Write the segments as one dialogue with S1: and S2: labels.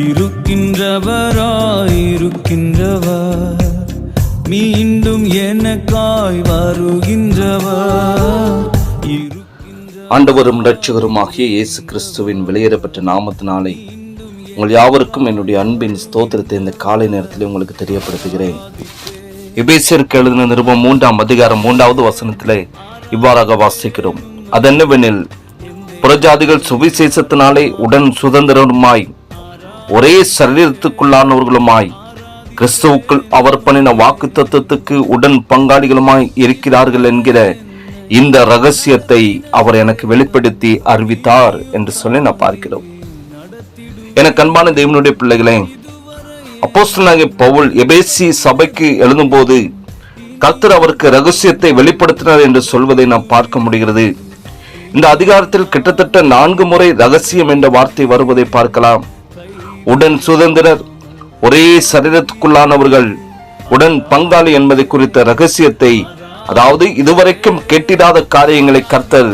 S1: இருக்கின்றவராயிருக்கின்றவர். மீண்டும் எனக்காய் வருகின்றவர்.
S2: ஆண்டவரும் இரட்சகருமாகிய இயேசு கிறிஸ்துவின் வெளியேறப்பட்ட நாமத்தினாலே உங்கள் யாவருக்கும் என்னுடைய அன்பின் ஸ்தோத்திரத்தை இந்த காலை நேரத்தில் உங்களுக்கு தெரியப்படுத்துகிறேன். எபேசியருக்கு எழுதின நிருபம் மூன்றாம் அதிகாரம் மூன்றாவது வசனத்திலே இவ்வாறாக வாசிக்கிறோம். அதென்னவெனில் புறஜாதிகள் சுவிசேஷத்தினாலே உடன் சுதந்திரமாய் ஒரே சரீரத்துக்குள்ளானவர்களுமாய் கிறிஸ்துவுக்குள் அவர் பண்ணின வாக்கு தத்துவத்துக்கு உடன் பங்காளிகளுமாய் இருக்கிறார்கள் என்கிற இந்த ரகசியத்தை அவர் எனக்கு வெளிப்படுத்தி அறிவித்தார் என்று சொல்லி நான் பார்க்கிறோம். எனக்கு அன்பான தேவனுடைய பிள்ளைகளே அப்போஸ்தலனாகிய பவுல் எபேசி சபைக்கு எழுதும்போது கர்த்தர் அவருக்கு ரகசியத்தை வெளிப்படுத்தினார் என்று சொல்வதை நாம் பார்க்க முடிகிறது. இந்த அதிகாரத்தில் கிட்டத்தட்ட நான்கு முறை ரகசியம் என்ற வார்த்தை வருவதை பார்க்கலாம். உடன் சுதந்திரர் ஒரே சரீரத்துக்குள்ளானவர்கள் உடன் பங்காளி என்பதை குறித்த ரகசியத்தை அதாவது இதுவரைக்கும் கெட்டிடாத காரியங்களை கர்த்தர்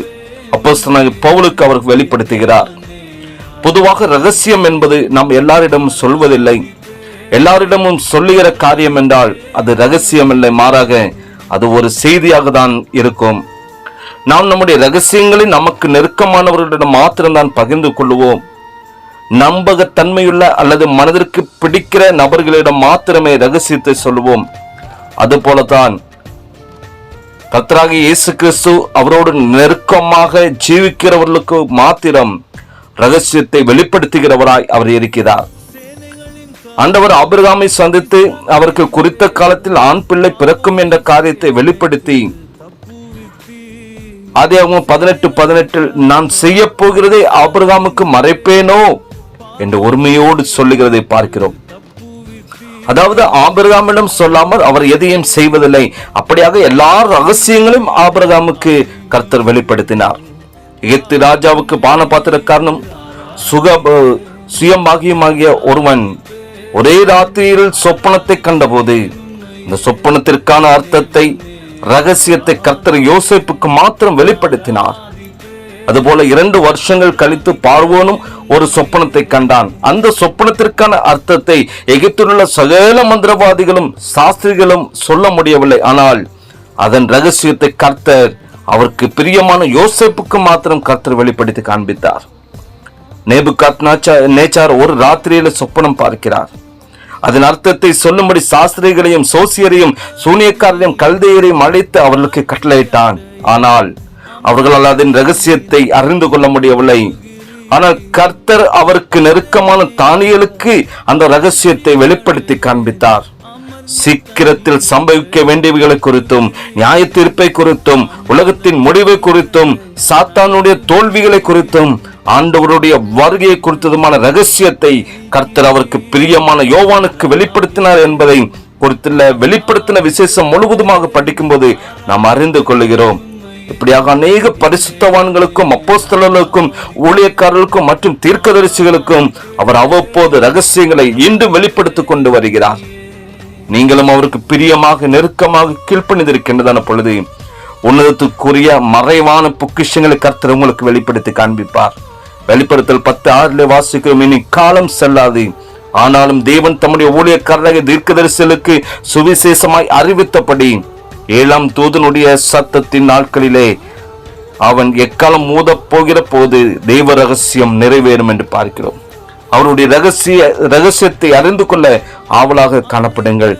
S2: அப்போஸ்தலனாகிய பவுலுக்கு அவர் வெளிப்படுத்துகிறார். பொதுவாக ரகசியம் என்பது நாம் எல்லாரிடமும் சொல்வதில்லை. எல்லாரிடமும் சொல்லுகிற காரியம் என்றால் அது ரகசியம் இல்லை மாறாக அது ஒரு செய்தியாக தான் இருக்கும். நாம் நம்முடைய ரகசியங்களை நமக்கு நெருக்கமானவர்களிடம் மாத்திரம்தான் பகிர்ந்து கொள்வோம் நம்பகத்தன்மையுள்ள அல்லது மனதிற்கு பிடிக்கிற நபர்களிடம் மாத்திரமே ரகசியத்தை சொல்லுவோம். அதுபோலதான் கர்த்தராகிய இயேசு கிறிஸ்து அவரோடு நெருக்கமாக ஜீவிக்கிறவர்களுக்கு மாத்திரம் ரகசியத்தை வெளிப்படுத்துகிறவராய் அவர் இருக்கிறார். ஆண்டவர் அபிரகாமை சந்தித்து அவருக்கு குறித்த காலத்தில் ஆண் பிள்ளை பிறக்கும் என்ற காரியத்தை வெளிப்படுத்தி அதே அவங்க பதினெட்டு பதினெட்டில் நான் செய்ய போகிறதை அபிரகாமுக்கு மறைப்பேனோ? என்று உரிமையோடு சொல்லுகிறதை பார்க்கிறோம். அதாவது ஆபிரகாமிடம் சொல்லாமல் அவர் எதையும் செய்வதில்லை. அப்படியாக எல்லா ரகசியங்களையும் ஆபிரகாமுக்கு கர்த்தர் வெளிப்படுத்தினார். எகித்து ராஜாவுக்கு பானபாத்திரக்காரனும் சுக சுயமாகியமாகிய ஒருவன் ஒரே ராத்திரியில் சொப்பனத்தை கண்டபோது இந்த சொப்பனத்திற்கான அர்த்தத்தை ரகசியத்தை கர்த்தர் யோசிப்புக்கு மாத்திரம் வெளிப்படுத்தினார். அதுபோல இரண்டு வருஷங்கள் கழித்து பார்வோனும் ஒரு சொப்பனத்தை கண்டான். அந்த சொப்பனத்திற்கான அர்த்தத்தை எகிப்திலுள்ள சகல மந்திரவாதிகளும் சாஸ்திரிகளும் சொல்ல முடியவில்லை. ஆனால் அதன் ரகசியத்தை கர்த்தர் அவருக்கு பிரியமான யோசேப்புக்கு மாத்திரம் கர்த்தர் வெளிப்படுத்தி காண்பித்தார். நேபுகாத் நேச்சார் ஒரு ராத்திரியில சொப்பனம் பார்க்கிறார். அதன் அர்த்தத்தை சொல்லும்படி சாஸ்திரிகளையும் சோசியரையும் சூனியக்காரரையும் கல்தையரையும் அழைத்து அவர்களுக்கு கட்டளையிட்டான். ஆனால் அவர்களால் அதன் ரகசியத்தை அறிந்து கொள்ள முடியவில்லை. ஆனால் கர்த்தர் அவருக்கு நெருக்கமான தானியலுக்கு அந்த ரகசியத்தை வெளிப்படுத்தி காண்பித்தார். சீக்கிரத்தில் சம்பவிக்க வேண்டியவைகளை குறித்தும் நியாய தீர்ப்பை குறித்தும் உலகத்தின் முடிவை குறித்தும் சாத்தானுடைய தோல்விகளை குறித்தும் ஆண்டவருடைய வருகையை குறித்ததுமான ரகசியத்தை கர்த்தர் அவருக்கு பிரியமான யோவானுக்கு வெளிப்படுத்தினார் என்பதை குறித்துள்ள வெளிப்படுத்தின விசேஷம் முழுவதுமாக படிக்கும்போது நாம் அறிந்து கொள்ளுகிறோம். இப்படியாக அநேக பரிசுத்தவான்களுக்கும் அப்போஸ்தலர்களுக்கும் ஊழியக்காரர்களுக்கும் மற்றும் தீர்க்கதரிசிகளுக்கும் அவர் அவ்வப்போது ரகசியங்களை இன்றும் வெளிப்படுத்திக் கொண்டு வருகிறார். நீங்களும் அவருக்கு பிரியமாக நெருக்கமாக கீழ்ப்பணிந்திருக்கின்றதான பொழுது உன்னதத்துக்குரிய மறைவான பொக்கிஷங்களை கர்த்தர் உங்களுக்கு வெளிப்படுத்தி காண்பிப்பார். வெளிப்படுத்தல் பத்து ஆறுல வாசிக்கிறோம் இனி காலம் செல்லாது. ஆனாலும் தேவன் தம்முடைய ஊழியக்காரராக தீர்க்கதரிசலுக்கு சுவிசேஷமாய் அறிவித்தபடி ஏழாம் தூதனுடைய சத்தத்தின் நாட்களிலே அவன் எக்காலம் மூதப் போகிற போது தெய்வ ரகசியம் நிறைவேறும் என்று பார்க்கிறோம். அவருடைய ரகசிய ரகசியத்தை அறிந்து கொள்ள ஆவலாக காணப்படுங்கள்.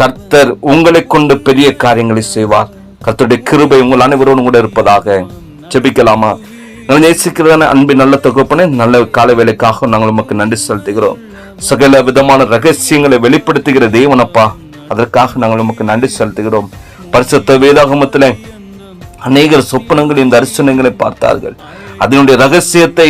S2: கர்த்தர் உங்களை கொண்டு பெரிய காரியங்களை செய்வார். கர்த்தருடைய கிருபை உங்கள் அனைவரோடும் கூட இருப்பதாக ஜெபிக்கலாமா? நான் நேசிக்கிறதான அன்பின் நல்ல தொகுப்பனே நல்ல கால வேலைக்காக நாங்கள் உமக்கு நன்றி செலுத்துகிறோம். சகல விதமான ரகசியங்களை வெளிப்படுத்துகிற தேவனப்பா அதற்காக நாங்கள் உமக்கு நன்றி செலுத்துகிறோம். பரிசுத்த வேதாகமத்தில் அநேகர் சொப்பனங்களின் தரிசனங்களை பார்த்தார்கள். அதனுடைய ரகசியத்தை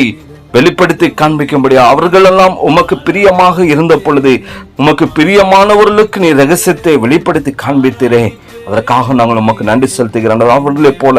S2: வெளிப்படுத்தி காண்பிக்கும்படி அவர்களெல்லாம் உமக்கு பிரியமாக இருந்த பொழுது உமக்கு பிரியமானவர்களுக்கு நீ ரகசியத்தை வெளிப்படுத்தி காண்பித்திரே. அதற்காக நாங்கள் உமக்கு நன்றி செலுத்துகிறோம். அவர்களைப் போல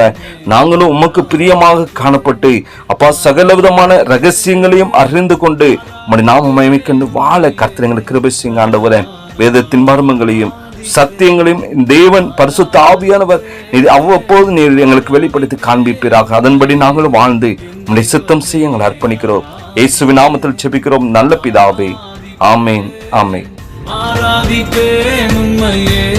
S2: நாங்களும் உமக்கு பிரியமாக காணப்பட்டு அப்பா சகல விதமான ரகசியங்களையும் அறிந்து கொண்டு உம்முடைய நாம மயமிக்கொண்டு வாழ கர்த்தரைங்களுக்கு கிருபை செய்யுங்க வேதத்தின் மர்மங்களையும் சத்தியங்களையும் தேவன் பரிசுத்த ஆவியானவர் நீர் அவ்வப்போது நீர் எங்களுக்கு வெளிப்படுத்தி காண்பிப்பீராக. அதன்படி நாங்களும் வாழ்ந்து உம்முடைய சித்தம் செய்ய எங்களை அர்ப்பணிக்கிறோம். இயேசுவின் நாமத்தில் செபிக்கிறோம் நல்ல பிதாவே. ஆமேன். ஆமேன்.
S1: ஆராதிப்பேன் உண்மையே